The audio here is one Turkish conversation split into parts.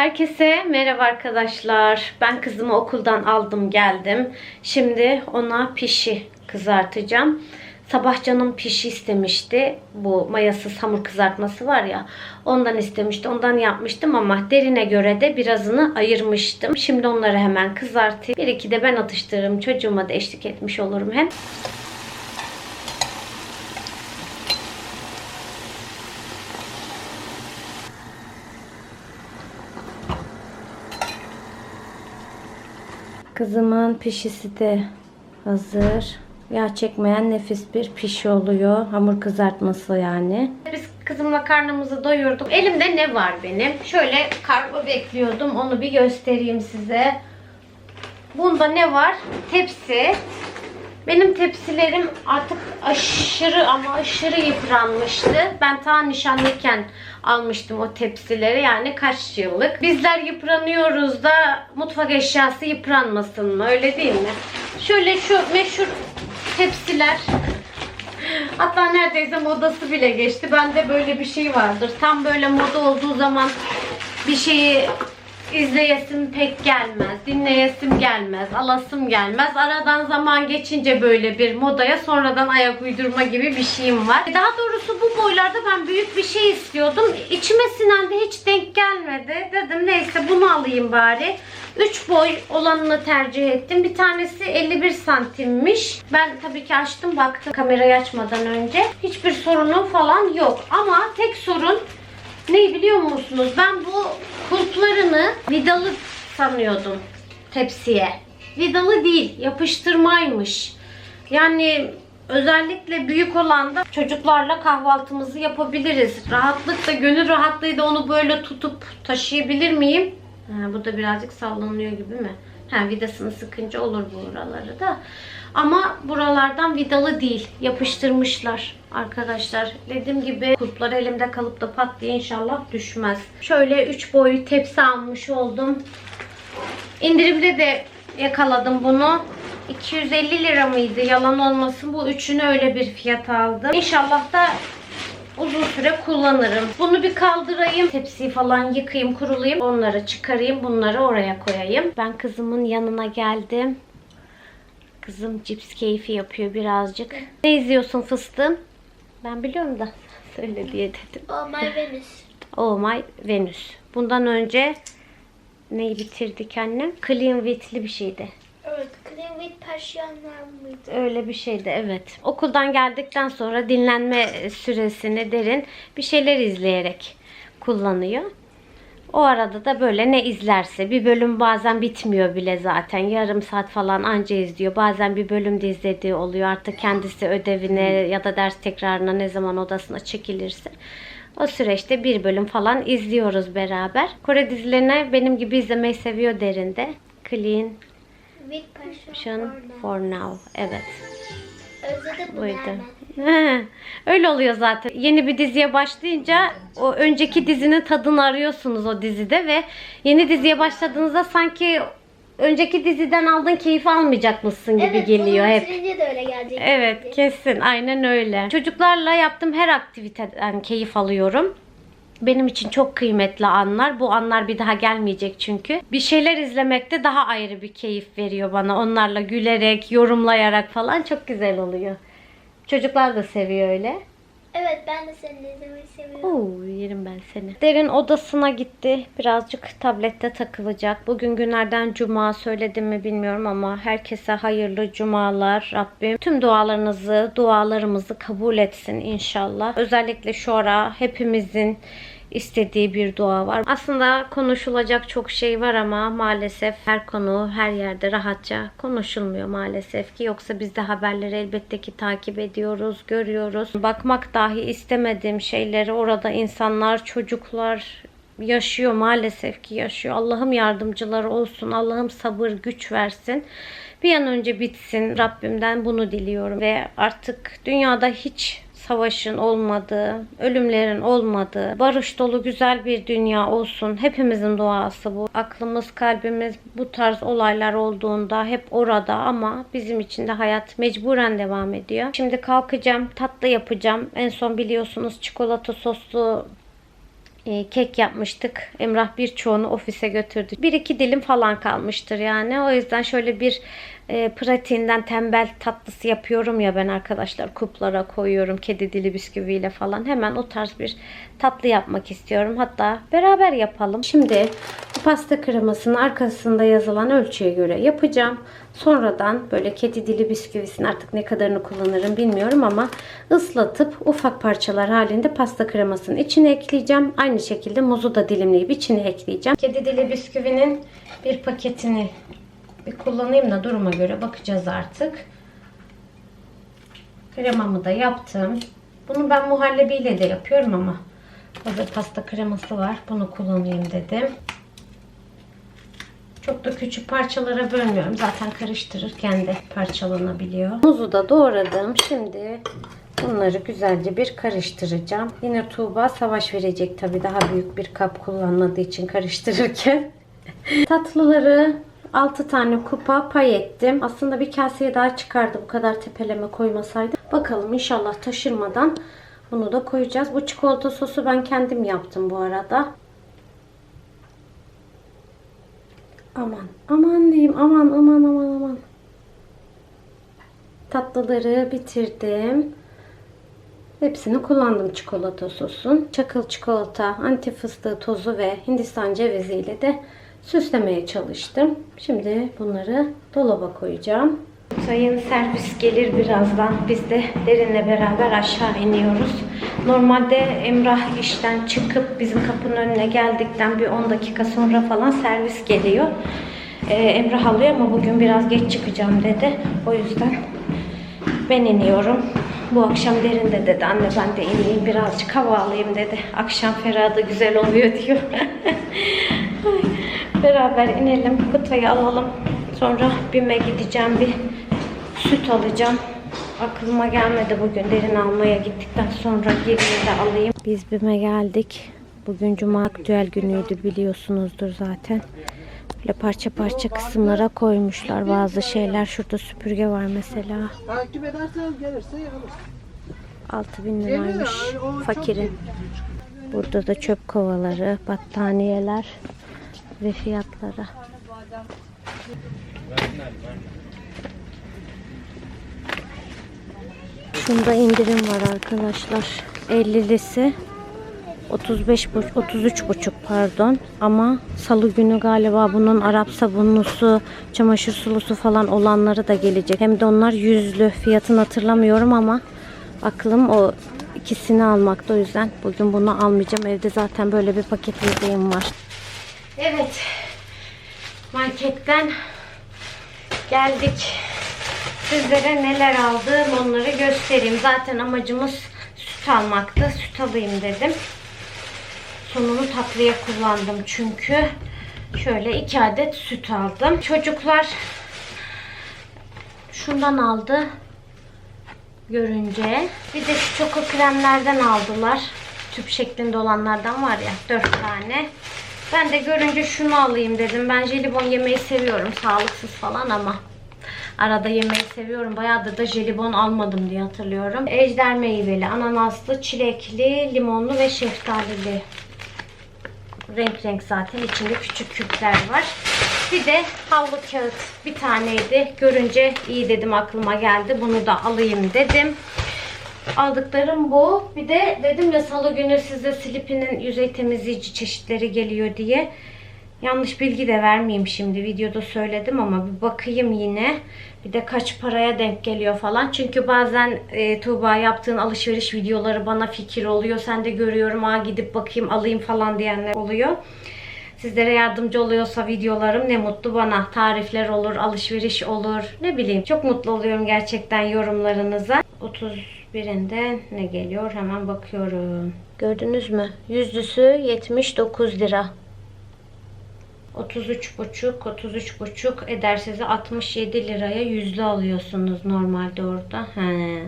Herkese merhaba arkadaşlar. Ben kızımı okuldan aldım geldim. Şimdi ona pişi kızartacağım. Sabah canım pişi istemişti. Bu mayasız hamur kızartması var ya. Ondan istemişti. Ondan yapmıştım ama derine göre de birazını ayırmıştım. Şimdi onları hemen kızartayım. Bir iki de ben atıştırırım. Çocuğuma da eşlik etmiş olurum hem. Kızımın pişisi de hazır. Yağ çekmeyen nefis bir pişi oluyor. Hamur kızartması yani. Biz kızımla karnımızı doyurduk. Elimde ne var benim? Şöyle kargo bekliyordum. Onu bir göstereyim size. Bunda ne var? Tepsi. Benim tepsilerim artık aşırı ama aşırı yıpranmıştı. Ben ta nişanlıyken almıştım o tepsileri. Yani kaç yıllık. Bizler yıpranıyoruz da mutfak eşyası yıpranmasın mı? Öyle değil mi? Şöyle şu meşhur tepsiler. Hatta neredeyse modası bile geçti. Bende böyle bir şey vardır. Tam böyle moda olduğu zaman bir şeyi izleyesim pek gelmez, dinleyesim gelmez, alasım gelmez. Aradan zaman geçince böyle bir modaya sonradan ayak uydurma gibi bir şeyim var. Daha doğrusu bu boylarda ben büyük bir şey istiyordum. İçime sinen de hiç denk gelmedi. Dedim neyse bunu alayım bari. 3 boy olanını tercih ettim. Bir tanesi 51 santimmiş. Ben tabii ki açtım baktım kamerayı açmadan önce. Hiçbir sorunu falan yok. Ama tek sorun ne biliyor musunuz? Ben bu kulplarını vidalı sanıyordum tepsiye. Vidalı değil, yapıştırmaymış. Yani özellikle büyük olanda çocuklarla kahvaltımızı yapabiliriz. Rahatlıkla, gönül rahatlığıyla onu böyle tutup taşıyabilir miyim? Ha, bu da birazcık sallanıyor gibi mi? Ha, vidasını sıkınca olur buraları da. Ama buralardan vidalı değil. Yapıştırmışlar arkadaşlar. Dediğim gibi kulplar elimde kalıp da pat diye inşallah düşmez. Şöyle 3 boyu tepsi almış oldum. İndirimde de yakaladım bunu. 250 lira mıydı? Yalan olmasın. Bu üçünü öyle bir fiyat aldım. İnşallah da uzun süre kullanırım. Bunu bir kaldırayım. Tepsiyi falan yıkayayım, kurulayayım. Onları çıkarayım. Bunları oraya koyayım. Ben kızımın yanına geldim. Kızım cips keyfi yapıyor birazcık. Ne izliyorsun fıstığım? Ben biliyorum da söyle diye dedim. Oh my Venus. Oh my Venüs. Bundan önce neyi bitirdik annem? Clean Wit'li bir şeydi. Evet, with Persianlar mıydı? Öyle bir şeydi evet. Okuldan geldikten sonra dinlenme süresini derin bir şeyler izleyerek kullanıyor. O arada da böyle ne izlerse bir bölüm bazen bitmiyor bile zaten. Yarım saat falan anca izliyor. Bazen bir bölümde izlediği oluyor. Artık kendisi ödevine ya da ders tekrarına ne zaman odasına çekilirse. O süreçte bir bölüm falan izliyoruz beraber. Kore dizilerini benim gibi izlemeyi seviyor derinde. Clean Action for Now. Evet. Özledim Buydu. Öyle oluyor zaten. Yeni bir diziye başlayınca o önceki dizinin tadını arıyorsunuz o dizide ve yeni diziye başladığınızda sanki önceki diziden aldığın keyif almayacakmışsın gibi evet, geliyor hep. bitirince de öyle gelecek. Evet kesin aynen öyle. Çocuklarla yaptığım her aktiviteden keyif alıyorum. Benim için çok kıymetli anlar. Bu anlar bir daha gelmeyecek çünkü. Bir şeyler izlemekte daha ayrı bir keyif veriyor bana. Onlarla gülerek, yorumlayarak falan çok güzel oluyor. Çocuklar da seviyor öyle. Evet, ben de seni izlemeyi seviyorum. Oo, yerim ben seni. Derin odasına gitti. Birazcık tablette takılacak. Bugün günlerden cuma söyledim mi bilmiyorum ama herkese hayırlı cumalar. Rabbim tüm dualarınızı, dualarımızı kabul etsin inşallah. Özellikle şu ara hepimizin istediği bir dua var. Aslında konuşulacak çok şey var ama maalesef her konu her yerde rahatça konuşulmuyor maalesef ki. Yoksa biz de haberleri elbette ki takip ediyoruz, görüyoruz. Bakmak dahi istemediğim şeyleri orada insanlar, çocuklar yaşıyor maalesef ki yaşıyor. Allah'ım yardımcıları olsun. Allah'ım sabır, güç versin. Bir an önce bitsin. Rabbimden bunu diliyorum ve artık dünyada hiç savaşın olmadığı, ölümlerin olmadığı, barış dolu güzel bir dünya olsun. Hepimizin duası bu. Aklımız, kalbimiz bu tarz olaylar olduğunda hep orada ama bizim için de hayat mecburen devam ediyor. Şimdi kalkacağım, tatlı yapacağım. En son biliyorsunuz çikolata soslu e, kek yapmıştık. Emrah birçoğunu ofise götürdü. Bir iki dilim falan kalmıştır yani. O yüzden şöyle bir e, pratiğinden tembel tatlısı yapıyorum ya ben arkadaşlar. Kuplara koyuyorum kedi dili bisküviyle falan. Hemen o tarz bir tatlı yapmak istiyorum. Hatta beraber yapalım. Şimdi pasta kremasının arkasında yazılan ölçüye göre yapacağım. Sonradan böyle kedi dili bisküvisini artık ne kadarını kullanırım bilmiyorum ama ıslatıp ufak parçalar halinde pasta kremasının içine ekleyeceğim. Aynı şekilde muzu da dilimleyip içine ekleyeceğim. Kedi dili bisküvinin bir paketini bir kullanayım da duruma göre bakacağız artık. Kremamı da yaptım. Bunu ben muhallebiyle de yapıyorum ama hazır pasta kreması var. Bunu kullanayım dedim. Çok da küçük parçalara bölmüyorum. Zaten karıştırırken de parçalanabiliyor. Muzu da doğradım. Şimdi bunları güzelce bir karıştıracağım. Yine Tuğba savaş verecek tabii daha büyük bir kap kullanmadığı için karıştırırken. Tatlıları 6 tane kupa pay ettim. Aslında bir kaseye daha çıkardı bu kadar tepeleme koymasaydım. Bakalım inşallah taşırmadan bunu da koyacağız. Bu çikolata sosu ben kendim yaptım bu arada. Aman aman diyeyim aman aman aman aman. Tatlıları bitirdim. Hepsini kullandım çikolata sosun. Çakıl çikolata, anti fıstığı tozu ve hindistan ceviziyle de süslemeye çalıştım. Şimdi bunları dolaba koyacağım. Sayın servis gelir birazdan. Biz de derinle beraber aşağı iniyoruz. Normalde Emrah işten çıkıp bizim kapının önüne geldikten bir 10 dakika sonra falan servis geliyor. Ee, Emrah alıyor ama bugün biraz geç çıkacağım dedi. O yüzden ben iniyorum. Bu akşam derin de dedi anne ben de ineyim birazcık hava alayım dedi. Akşam ferahı güzel oluyor diyor. Beraber inelim kutuyu alalım. Sonra BİM'e gideceğim bir süt alacağım. Aklıma gelmedi bugün derin almaya gittikten sonra yerini de alayım. Biz BİM'e geldik. Bugün cuma aktüel günüydü biliyorsunuzdur zaten. Böyle parça parça kısımlara koymuşlar bazı şeyler. Şurada süpürge var mesela. Takip ederseniz gelirse yakalarız. 6000 liraymış fakirin. Burada da çöp kovaları, battaniyeler ve fiyatları. Şunda indirim var arkadaşlar. 50'lisi 35 buç- 33 buçuk pardon ama salı günü galiba bunun Arap sabunlusu, çamaşır sulusu falan olanları da gelecek. Hem de onlar yüzlü. Fiyatını hatırlamıyorum ama aklım o ikisini almakta o yüzden bugün bunu almayacağım. Evde zaten böyle bir paket yedeğim var. Evet. Marketten geldik. Sizlere neler aldım onları göstereyim. Zaten amacımız süt almaktı. Süt alayım dedim. Sonunu tatlıya kullandım çünkü. Şöyle iki adet süt aldım. Çocuklar şundan aldı. Görünce. Bir de şu çoko kremlerden aldılar. Tüp şeklinde olanlardan var ya. Dört tane. Ben de görünce şunu alayım dedim. Ben jelibon yemeyi seviyorum. Sağlıksız falan ama. Arada yemeyi seviyorum. Bayağıdır da jelibon almadım diye hatırlıyorum. Ejder meyveli, ananaslı, çilekli, limonlu ve şeftalili. Renk renk zaten. içinde küçük küpler var. Bir de havlu kağıt bir taneydi. Görünce iyi dedim aklıma geldi. Bunu da alayım dedim. Aldıklarım bu. Bir de dedim ya salı günü size Sleepy'nin yüzey temizleyici çeşitleri geliyor diye. Yanlış bilgi de vermeyeyim şimdi. Videoda söyledim ama bir bakayım yine. Bir de kaç paraya denk geliyor falan. Çünkü bazen e, Tuğba yaptığın alışveriş videoları bana fikir oluyor. Sen de görüyorum. Aa gidip bakayım alayım falan diyenler oluyor. Sizlere yardımcı oluyorsa videolarım ne mutlu bana. Tarifler olur, alışveriş olur. Ne bileyim çok mutlu oluyorum gerçekten yorumlarınıza. 31'inde ne geliyor hemen bakıyorum. Gördünüz mü? Yüzlüsü 79 lira. 33 buçuk, 33 buçuk eder size 67 liraya yüzlü alıyorsunuz normalde orada. He.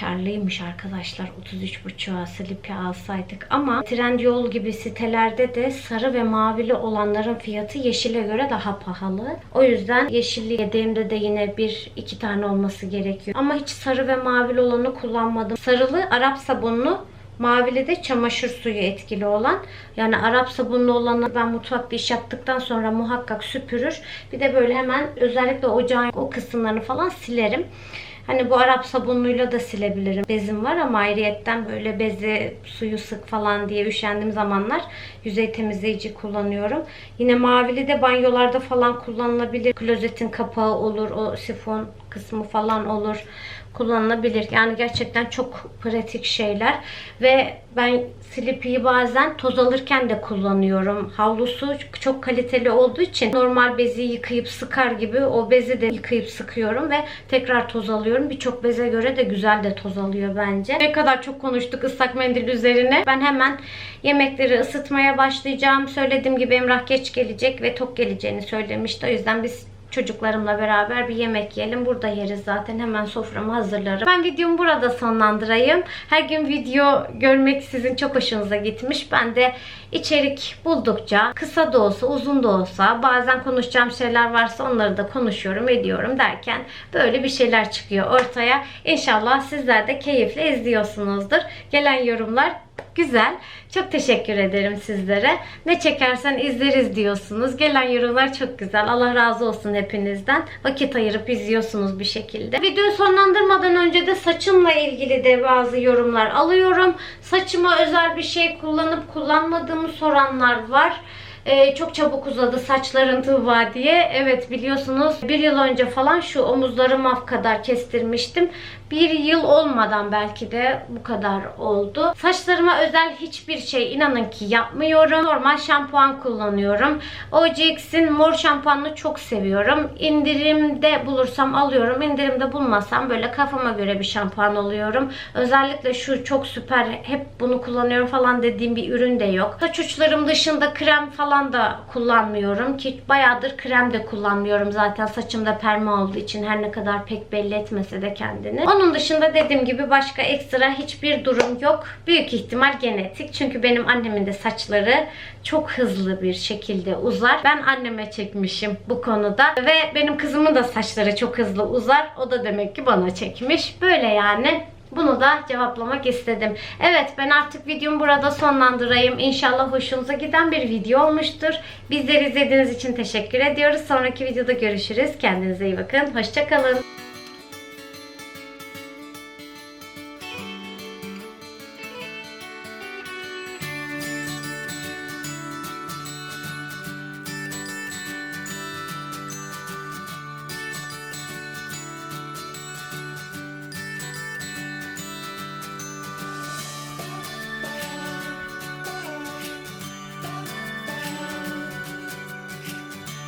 Karlıymış arkadaşlar 33 buçuğa Sleepy alsaydık ama Trendyol gibi sitelerde de sarı ve mavili olanların fiyatı yeşile göre daha pahalı. O yüzden yeşilli yediğimde de yine bir iki tane olması gerekiyor. Ama hiç sarı ve mavili olanı kullanmadım. Sarılı Arap sabunlu Mavili de çamaşır suyu etkili olan. Yani Arap sabunlu olanı ben mutfakta iş yaptıktan sonra muhakkak süpürür. Bir de böyle hemen özellikle ocağın o kısımlarını falan silerim. Hani bu Arap sabunluyla da silebilirim. Bezim var ama ayrıyetten böyle bezi suyu sık falan diye üşendiğim zamanlar yüzey temizleyici kullanıyorum. Yine mavili de banyolarda falan kullanılabilir. Klozetin kapağı olur, o sifon kısmı falan olur kullanılabilir. Yani gerçekten çok pratik şeyler ve ben Slippy'yi bazen toz alırken de kullanıyorum. Havlusu çok kaliteli olduğu için normal bezi yıkayıp sıkar gibi o bezi de yıkayıp sıkıyorum ve tekrar toz alıyorum. Birçok beze göre de güzel de toz alıyor bence. Ne kadar çok konuştuk ıslak mendil üzerine. Ben hemen yemekleri ısıtmaya başlayacağım. Söylediğim gibi Emrah geç gelecek ve tok geleceğini söylemişti. O yüzden biz çocuklarımla beraber bir yemek yiyelim. Burada yeriz zaten. Hemen soframı hazırlarım. Ben videomu burada sonlandırayım. Her gün video görmek sizin çok hoşunuza gitmiş. Ben de içerik buldukça kısa da olsa uzun da olsa bazen konuşacağım şeyler varsa onları da konuşuyorum ediyorum derken böyle bir şeyler çıkıyor ortaya. İnşallah sizler de keyifle izliyorsunuzdur. Gelen yorumlar Güzel. Çok teşekkür ederim sizlere. Ne çekersen izleriz diyorsunuz. Gelen yorumlar çok güzel. Allah razı olsun hepinizden. Vakit ayırıp izliyorsunuz bir şekilde. Videoyu sonlandırmadan önce de saçımla ilgili de bazı yorumlar alıyorum. Saçıma özel bir şey kullanıp kullanmadığımı soranlar var. Ee, çok çabuk uzadı saçların Tuğba diye. Evet biliyorsunuz bir yıl önce falan şu omuzları maf kadar kestirmiştim. Bir yıl olmadan belki de bu kadar oldu. Saçlarıma özel hiçbir şey inanın ki yapmıyorum. Normal şampuan kullanıyorum. OGX'in mor şampuanını çok seviyorum. İndirimde bulursam alıyorum. İndirimde bulmasam böyle kafama göre bir şampuan alıyorum. Özellikle şu çok süper hep bunu kullanıyorum falan dediğim bir ürün de yok. Saç uçlarım dışında krem falan da kullanmıyorum ki bayağıdır krem de kullanmıyorum zaten saçımda perma olduğu için her ne kadar pek belli etmese de kendini. Onun dışında dediğim gibi başka ekstra hiçbir durum yok. Büyük ihtimal genetik. Çünkü benim annemin de saçları çok hızlı bir şekilde uzar. Ben anneme çekmişim bu konuda. Ve benim kızımın da saçları çok hızlı uzar. O da demek ki bana çekmiş. Böyle yani. Bunu da cevaplamak istedim. Evet ben artık videomu burada sonlandırayım. İnşallah hoşunuza giden bir video olmuştur. Bizleri izlediğiniz için teşekkür ediyoruz. Sonraki videoda görüşürüz. Kendinize iyi bakın. Hoşçakalın.